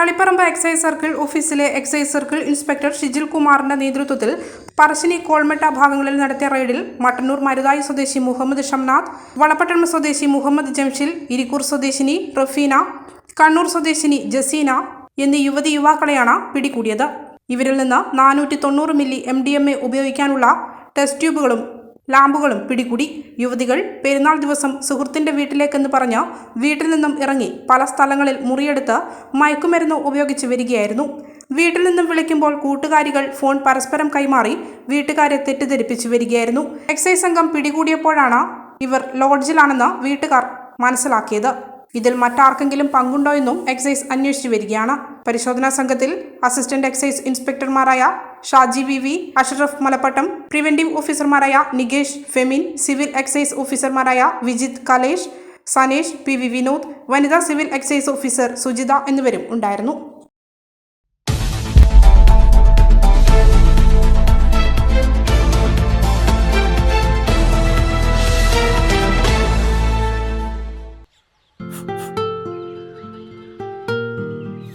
Taliparamba excise circle ഓഫീസിലെ excise circle inspector Shijil കുമാറിന്റെ നേതൃത്വത്തിൽ പറശ്ശിനി കോൾമെട്ട ഭാഗങ്ങളിൽ നടത്തിയ റെയ്ഡിൽ മട്ടന്നൂർ മരുതായി സ്വദേശി മുഹമ്മദ് ഷംനാഥ് വളപട്ടണം സ്വദേശി മുഹമ്മദ് ജംഷിൽ ഇരിക്കൂർ സ്വദേശിനി റഫീന കണ്ണൂർ സ്വദേശിനി ജസീന എന്നീ യുവതി യുവാക്കളെയാണ് പിടികൂടിയത്. ഇവരിൽ നിന്ന് നാനൂറ്റി തൊണ്ണൂറ് milli M D M A ഉപയോഗിക്കാനുള്ള ടെസ്റ്റ് ട്യൂബുകളും ലാമ്പുകളും പിടികൂടി. യുവതികൾ പെരുന്നാൾ ദിവസം സുഹൃത്തിന്റെ വീട്ടിലേക്കെന്ന് പറഞ്ഞ് വീട്ടിൽ നിന്നും ഇറങ്ങി പല സ്ഥലങ്ങളിൽ മുറിയെടുത്ത് മയക്കുമരുന്ന് ഉപയോഗിച്ച് വരികയായിരുന്നു. വീട്ടിൽ നിന്നും വിളിക്കുമ്പോൾ കൂട്ടുകാരികൾ ഫോൺ പരസ്പരം കൈമാറി വീട്ടുകാരെ തെറ്റിദ്ധരിപ്പിച്ചു വരികയായിരുന്നു. എക്സൈസ് സംഘം പിടികൂടിയപ്പോഴാണ് ഇവർ ലോഡ്ജിലാണെന്ന് വീട്ടുകാർ മനസ്സിലാക്കിയത്. ഇതിൽ മറ്റാർക്കെങ്കിലും പങ്കുണ്ടോ എന്നും എക്സൈസ് അന്വേഷിച്ചു വരികയാണ്. പരിശോധനാ സംഘത്തിൽ assistant excise ഇൻസ്പെക്ടർമാരായ Shaji V V Ashraf Malappattam preventive ഓഫീസർമാരായ നികേഷ് ഫെമിൻ സിവിൽ എക്സൈസ് ഓഫീസർമാരായ വിജിത് കലേഷ് സനേഷ് പി വി വിനോദ് വനിതാ സിവിൽ എക്സൈസ് ഓഫീസർ സുജിത എന്നിവരും ഉണ്ടായിരുന്നു.